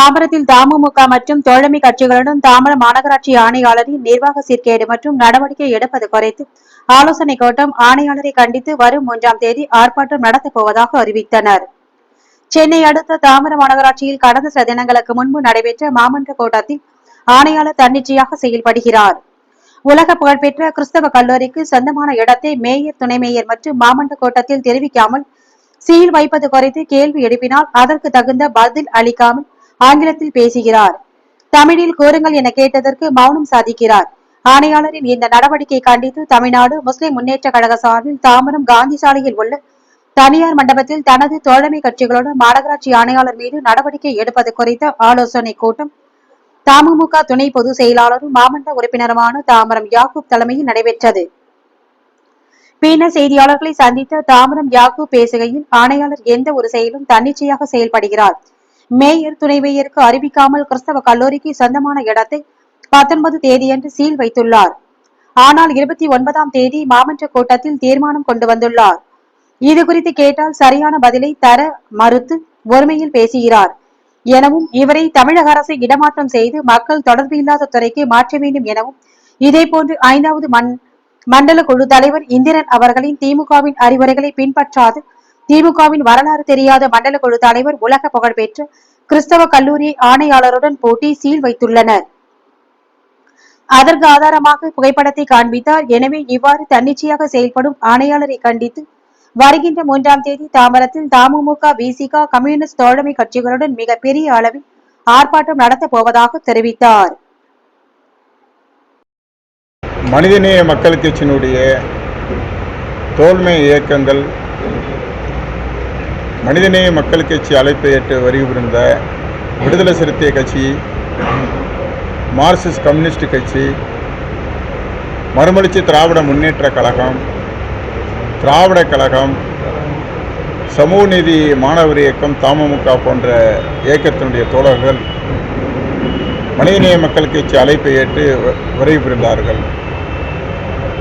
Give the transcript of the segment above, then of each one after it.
தாம்பரத்தில் தமுக மற்றும் தோழமை கட்சிகளுடன் தாம்பரம் மாநகராட்சி ஆணையாளரின் நிர்வாக சீர்கேடு மற்றும் நடவடிக்கை எடுப்பது குறித்து ஆலோசனை கூட்டம் ஆணையாளரை கண்டித்து வரும் மூன்றாம் தேதி ஆர்ப்பாட்டம் நடத்தப் போவதாக அறிவித்தனர். சென்னை அடுத்த தாம்பரம் மாநகராட்சியில் கடந்த சில தினங்களுக்கு முன்பு நடைபெற்ற மாமன்ற கூட்டத்தில் ஆணையாளர் தன்னிச்சையாக செயல்படுகிறார். உலக புகழ்பெற்ற கிறிஸ்தவ கல்லூரிக்கு சொந்தமான இடத்தை மேயர் துணை மேயர் மற்றும் மாமன்ற கூட்டத்தில் தெரிவிக்காமல் சீல் வைப்பது குறித்து கேள்வி எழுப்பினால் அதற்கு தகுந்த பதில் அளிக்காமல் ஆங்கிலத்தில் பேசுகிறார். தமிழில் கூறுங்கள் என கேட்டதற்கு மௌனம் சாதிக்கிறார். ஆணையாளரின் இந்த நடவடிக்கை கண்டித்து தமிழ்நாடு முஸ்லிம் முன்னேற்ற கழக சார்பில் தாம்பரம் காந்தி சாலையில் உள்ள தனியார் மண்டபத்தில் தனது தோழமை கட்சிகளுடன் மாநகராட்சி ஆணையாளர் மீது நடவடிக்கை எடுப்பது குறித்த ஆலோசனை கூட்டம் தமுமுக துணை பொதுச் செயலாளரும் மாமன்ற உறுப்பினருமான தாமரம் யாக்கூப் தலைமையில் நடைபெற்றது. பின்னர் செய்தியாளர்களை சந்தித்த தாமரம் யாக்கூப் பேசுகையில் ஆணையாளர் எந்த ஒரு செயலும் தன்னிச்சையாக செயல்படுகிறார். மேயர் துணை மேயருக்கு அறிவிக்காமல் கிறிஸ்தவ கல்லூரிக்கு சொந்தமான இடத்தை பத்தொன்பது தேதியன்று சீல் வைத்துள்ளார். ஆனால் இருபத்தி ஒன்பதாம் தேதி மாமன்ற கூட்டத்தில் தீர்மானம் கொண்டு வந்துள்ளார். இது குறித்து கேட்டால் சரியான பதிலை தர மறுத்து ஒருமையில் பேசுகிறார். எனவும் இவரை தமிழக அரசு இடமாற்றம் செய்து மக்கள் தொடர்பு இல்லாத துறைக்கு மாற்ற வேண்டும் எனவும் இதே போன்று ஐந்தாவது மண் மண்டல குழு தலைவர் இந்திரன் அவர்களின் திமுகவின் அறிவுரைகளை பின்பற்றாது திமுகவின் வரலாறு தெரியாத மண்டல குழு தலைவர் உலக புகழ்பெற்ற கிறிஸ்தவ கல்லூரி ஆணையாளருடன் போட்டி சீல் வைத்துள்ளனர். அதற்கு ஆதாரமாக புகைப்படத்தை காண்பித்தார். எனவே இவ்வாறு தன்னிச்சையாக செயல்படும் ஆணையாளரை கண்டித்து வருகின்ற மூன்றாம் தேதி தாம்பரத்தில் தமுமுக விசிக கம்யூனிஸ்ட் தோழமை கட்சிகளுடன் மிக பெரிய அளவில் ஆர்ப்பாட்டம் நடத்தப் போவதாக தெரிவித்தார். மனிதநேய மக்கள் கட்சியினுடைய தோல்மை இயக்கங்கள் மனிதநேய மக்கள் கட்சி அழைப்பை ஏற்று வருகை விடுதலை சிறுத்தை கட்சி மார்க்சிஸ்ட் கம்யூனிஸ்ட் கட்சி மறுமலர்ச்சி திராவிட முன்னேற்ற கழகம் திராவிட கழகம் சமூக நீதி மாணவர் இயக்கம் தமுமுக போன்ற இயக்கத்தினுடைய தோழர்கள் மனிதநேய மக்கள் கட்சி அழைப்பை ஏற்று வ- புரிந்தார்கள்.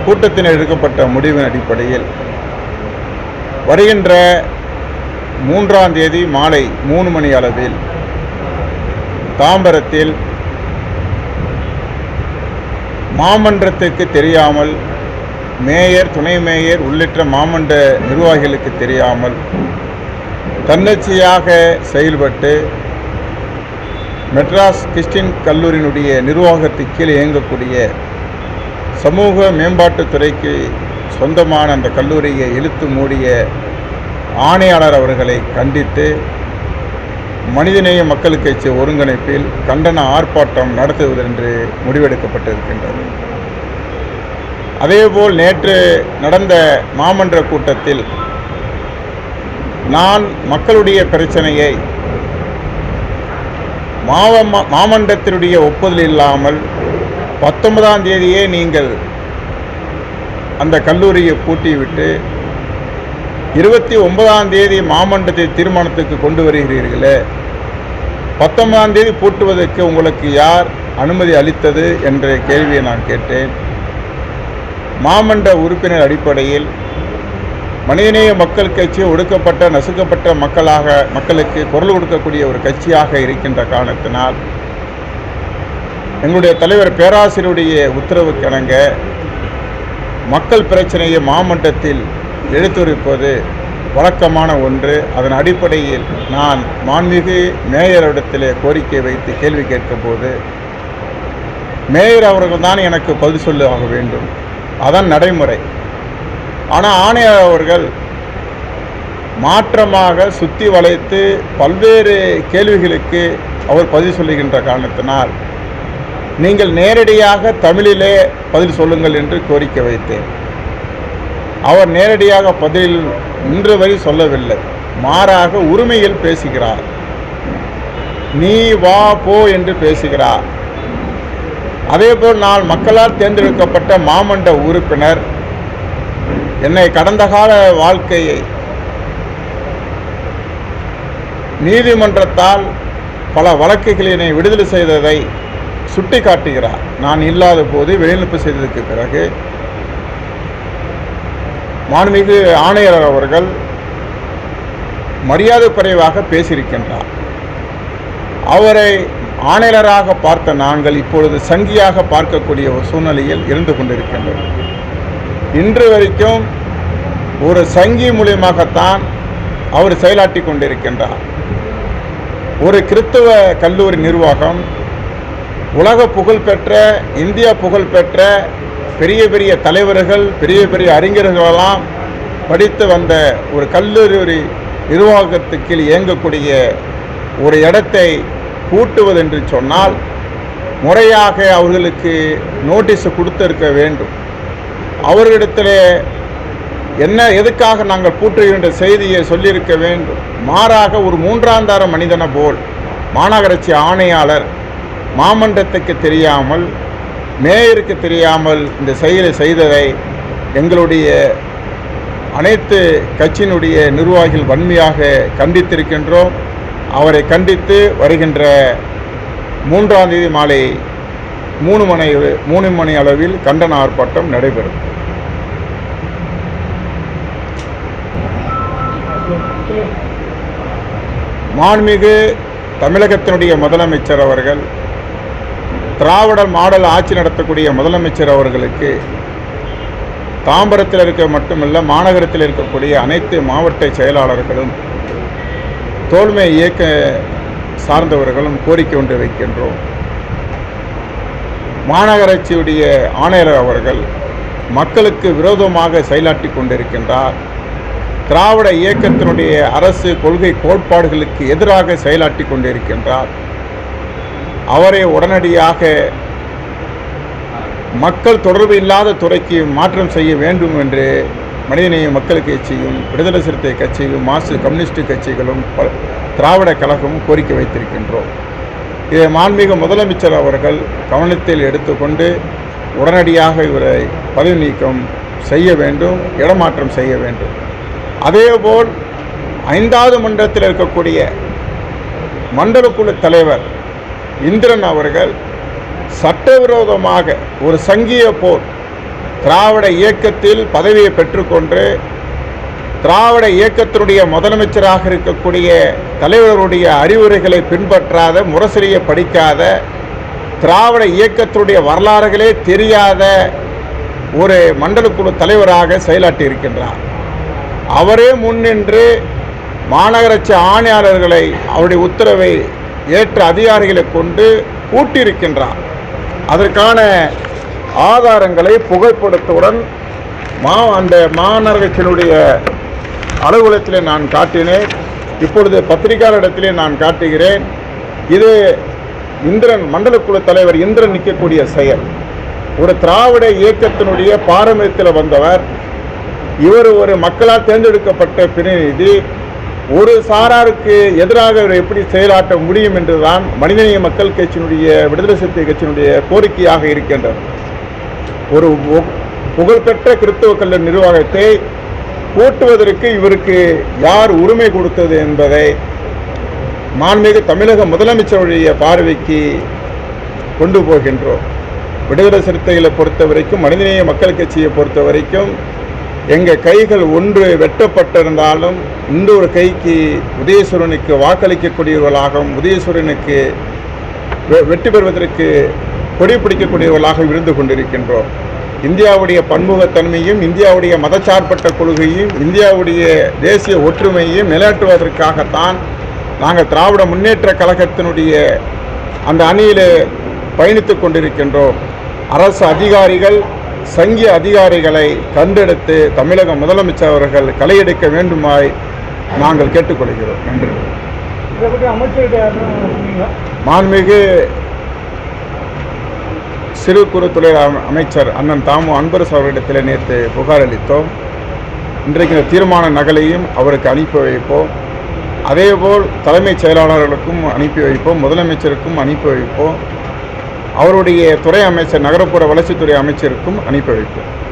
கூட்டத்தில் எடுக்கப்பட்ட முடிவின் அடிப்படையில் வருகின்ற மூன்றாம் தேதி மாலை மூணு மணி அளவில் தாம்பரத்தில் மாமன்றத்துக்கு தெரியாமல் மேயர் துணை மேயர் உள்ளிட்ட மாமன்ற நிர்வாகிகளுக்கு தெரியாமல் தன்னெச்சையாக செயல்பட்டு மெட்ராஸ் கிறிஸ்டின் கல்லூரியினுடைய நிர்வாகத்து கீழே இயங்கக்கூடிய சமூக மேம்பாட்டுத்துறைக்கு சொந்தமான அந்த கல்லூரியை இழுத்து மூடிய ஆணையாளர் அவர்களை கண்டித்து மனிதநேய மக்கள் கட்சி ஒருங்கிணைப்பில் கண்டன ஆர்ப்பாட்டம் நடத்துவதென்று முடிவெடுக்கப்பட்டிருக்கின்றது. அதேபோல் நேற்று நடந்த மாமன்ற கூட்டத்தில் நான் மக்களுடைய பிரச்சனையை மாவ மாமன்றத்தினுடைய ஒப்புதல் இல்லாமல் பத்தொன்பதாம் தேதியே நீங்கள் அந்த கல்லூரியை பூட்டிவிட்டு இருபத்தி ஒன்பதாம் தேதி மாமண்டத்தை தீர்மானத்துக்கு கொண்டு வருகிறீர்களே. பத்தொன்பதாம் தேதி பூட்டுவதற்கு உங்களுக்கு யார் அனுமதி அளித்தது என்ற கேள்வியை நான் கேட்டேன். மாமன்ற உறுப்பினர் அடிப்படையில் மனிதநேய மக்கள் கட்சி ஒடுக்கப்பட்ட நசுக்கப்பட்ட மக்களாக மக்களுக்கு குரல் கொடுக்கக்கூடிய ஒரு கட்சியாக இருக்கின்ற காரணத்தினால் எங்களுடைய தலைவர் பேராசிரியருடைய உத்தரவுக்கிணங்க மக்கள் பிரச்சனையை மாமன்றத்தில் எடுத்துரைப்பது வழக்கமான ஒன்று. அதன் அடிப்படையில் நான் மாண்புமிகு மேயரிடத்திலே கோரிக்கை வைத்து கேள்வி கேட்கும்போது மேயர் அவர்கள் தான் எனக்கு பதில் சொல்லு ஆக வேண்டும். அதன் நடைமுறை. ஆனால் ஆணையர் அவர்கள் மாற்றமாக சுற்றி வளைத்து பல்வேறு கேள்விகளுக்கு அவர் பதில் சொல்லுகின்ற காரணத்தினால் நீங்கள் நேரடியாக தமிழிலே பதில் சொல்லுங்கள் என்று கோரிக்கை வைத்தேன். அவர் நேரடியாக பதில் இன்று வரை சொல்லவில்லை. மாறாக உரிமையில் பேசுகிறார். நீ வா போ என்று பேசுகிறார். அதேபோல் நான் மக்களால் தேர்ந்தெடுக்கப்பட்ட மாமண்ட உறுப்பினர். என்னை கடந்த கால வாழ்க்கையை நீதிமன்றத்தால் பல வழக்குகளினை விடுதலை செய்ததை சுட்டி காட்டுகிறார் நான் இல்லாத போது வெளிநடப்பு செய்ததற்கு பிறகு மாண்புமிகு ஆணையர் அவர்கள் மரியாதை குறைவாக பேசியிருக்கின்றார். அவரை ஆணையராக பார்த்த நாங்கள் இப்பொழுது சங்கியாக பார்க்கக்கூடிய ஒரு சூழ்நிலையில் இருந்து கொண்டிருக்கின்றோம். இன்று வரைக்கும் ஒரு சங்கி மூலியமாகத்தான் அவர் செயலாற்றி கொண்டிருக்கின்றார். ஒரு கிறித்துவ கல்லூரி நிர்வாகம் உலக புகழ்பெற்ற இந்தியா புகழ்பெற்ற பெரிய பெரிய தலைவர்கள் பெரிய பெரிய அறிஞர்களெல்லாம் படித்து வந்த ஒரு கல்லூரி நிர்வாகத்துக்கு கீழ் இயங்கக்கூடிய ஒரு இடத்தை கூட்டுவதென்று சொன்னால் முறையாக அவர்களுக்கு நோட்டீஸ் கொடுத்திருக்க வேண்டும். அவர்களிடத்தில் என்ன எதுக்காக நாங்கள் பூட்டுகின்ற செய்தியை சொல்லியிருக்க வேண்டும்? மாறாக ஒரு மூன்றாந்தார மனிதனை போல் மாநகராட்சி ஆணையாளர் மாமன்றத்துக்கு தெரியாமல் மேயருக்கு தெரியாமல் இந்த செயலை செய்ததை எங்களுடைய அனைத்து கட்சியினுடைய நிர்வாகிகள் வன்மையாக கண்டித்திருக்கின்றோம். அவரை கண்டித்து வருகின்ற மூன்றாம் தேதி மாலை மூணு மணி மூணு மணி அளவில் கண்டன ஆர்ப்பாட்டம் நடைபெறும். மாண்புமிகு தமிழகத்தினுடைய முதலமைச்சர் அவர்கள் திராவிட மாடல் ஆட்சி நடத்தக்கூடிய முதலமைச்சர் அவர்களுக்கு தாம்பரத்தில் இருக்க மட்டுமல்ல மாநகரத்தில் இருக்கக்கூடிய அனைத்து மாவட்ட செயலாளர்களும் தோல்மை இயக்க சார்ந்தவர்களும் கோரிக்கை ஒன்று வைக்கின்றோம். மாநகராட்சியுடைய ஆணையர் அவர்கள் மக்களுக்கு விரோதமாக செயலாற்றி கொண்டிருக்கின்றார். திராவிட இயக்கத்தினுடைய அரசு கொள்கை கோட்பாடுகளுக்கு எதிராக செயலாற்றி கொண்டிருக்கின்றார். அவரை உடனடியாக மக்கள் தொடர்பு இல்லாத துறைக்கு மாற்றம் செய்ய வேண்டும் என்று மனிதநேய மக்கள் கட்சியும் விடுதலை சிறுத்தை கட்சியும் மார்க்சிஸ்ட் கம்யூனிஸ்ட் கட்சிகளும் ப- திராவிட கழகமும் கோரிக்கை வைத்திருக்கின்றோம். இதை மாண்புமிகு முதலமைச்சர் அவர்கள் கவனத்தில் எடுத்துக்கொண்டு உடனடியாக இவரை பதவி நீக்கம் செய்ய வேண்டும் இடமாற்றம் செய்ய வேண்டும். அதேபோல் ஐந்தாவது மன்றத்தில் இருக்கக்கூடிய மண்டல குழு தலைவர் இந்திரன் அவர்கள் சட்டவிரோதமாக ஒரு சங்கிய போர் திராவிட இயக்கத்தில் பதவியை பெற்றுக்கொண்டு திராவிட இயக்கத்தினுடைய முதலமைச்சராக இருக்கக்கூடிய தலைவருடைய அறிவுரைகளை பின்பற்றாத முரசொலியை படிக்காத திராவிட இயக்கத்தினுடைய வரலாறுகளே தெரியாத ஒரு மண்டலக்குழு தலைவராக செயலாற்றி இருக்கின்றார். அவரே முன்னின்று மாநகராட்சி ஆணையாளர்களை அவருடைய உத்தரவை ஏற்ற அதிகாரிகளை கொண்டு கூட்டியிருக்கின்றார் அதற்கான ஆதாரங்களை புகைப்படத்துடன் மா அந்த மாநகரத்தினுடைய அலுவலகத்திலே நான் காட்டினேன். இப்பொழுது பத்திரிகையாளரிடத்திலே நான் காட்டுகிறேன். இது இந்திரன் மண்டல குழு தலைவர் இந்திரன் நிற்கக்கூடிய செயல். ஒரு திராவிட இயக்கத்தினுடைய பாரம்பரியத்தில் வந்தவர். இவர் ஒரு மக்களால் தேர்ந்தெடுக்கப்பட்ட பிரதிநிதி. ஒரு சாராருக்கு எதிராக எப்படி செயலாற்ற முடியும் என்றுதான் மனிதநேய மக்கள் கட்சியினுடைய விடுதலை சிறுத்தை கட்சியினுடைய கோரிக்கையாக இருக்கின்றது. ஒரு புகழ்பெற்ற கிறிஸ்தவ கல்லூரி நிர்வாகத்தை கூட்டுவதற்கு இவருக்கு யார் உரிமை கொடுத்தது என்பதை மாண்புமிகு தமிழக முதலமைச்சருடைய பார்வைக்கு கொண்டு போகின்றோம். விடுதலை சிறுத்தைகளை பொறுத்த வரைக்கும் மனிதநேய மக்கள் கட்சியை பொறுத்த வரைக்கும் எங்கள் கைகள் ஒன்று வெட்டப்பட்டிருந்தாலும் இன்னொரு கைக்கு உதயசூரனுக்கு வாக்களிக்கக்கூடியவர்களாகவும் உதயசூரனுக்கு வெ- வெற்றி பெறுவதற்கு கொடி பிடிக்கக்கூடியவர்களாக இருந்து கொண்டிருக்கின்றோம். இந்தியாவுடைய பன்முகத்தன்மையும் இந்தியாவுடைய மதச்சார்பற்ற கொள்கையும் இந்தியாவுடைய தேசிய ஒற்றுமையையும் நிலைநாட்டுவதற்காகத்தான் நாங்கள் திராவிட முன்னேற்ற கழகத்தினுடைய அந்த அணியிலே பயணித்து கொண்டிருக்கின்றோம். அரசு அதிகாரிகள் சங்கிய அதிகாரிகளை கண்டெடுத்து தமிழக முதலமைச்சர் அவர்கள் களையெடுக்க வேண்டுமாய் நாங்கள் கேட்டுக்கொள்கிறோம். நன்றி. மாண்புமிகு சிறு குறு தொழில் அம- அமைச்சர் அண்ணன் தாமு அன்பரசு அவரிடத்தில் நேற்று புகார் அளித்தோம். இன்றைக்கு இந்த தீர்மான நகலையும் அவருக்கு அனுப்பி வைப்போம். அதேபோல் தலைமைச் செயலாளர்களுக்கும் அனுப்பி வைப்போம். முதலமைச்சருக்கும் அனுப்பி வைப்போம். அவருடைய துறை அமைச்சர் நகரப்புற வளர்ச்சித்துறை அமைச்சருக்கும் அனுப்பி வைப்போம்.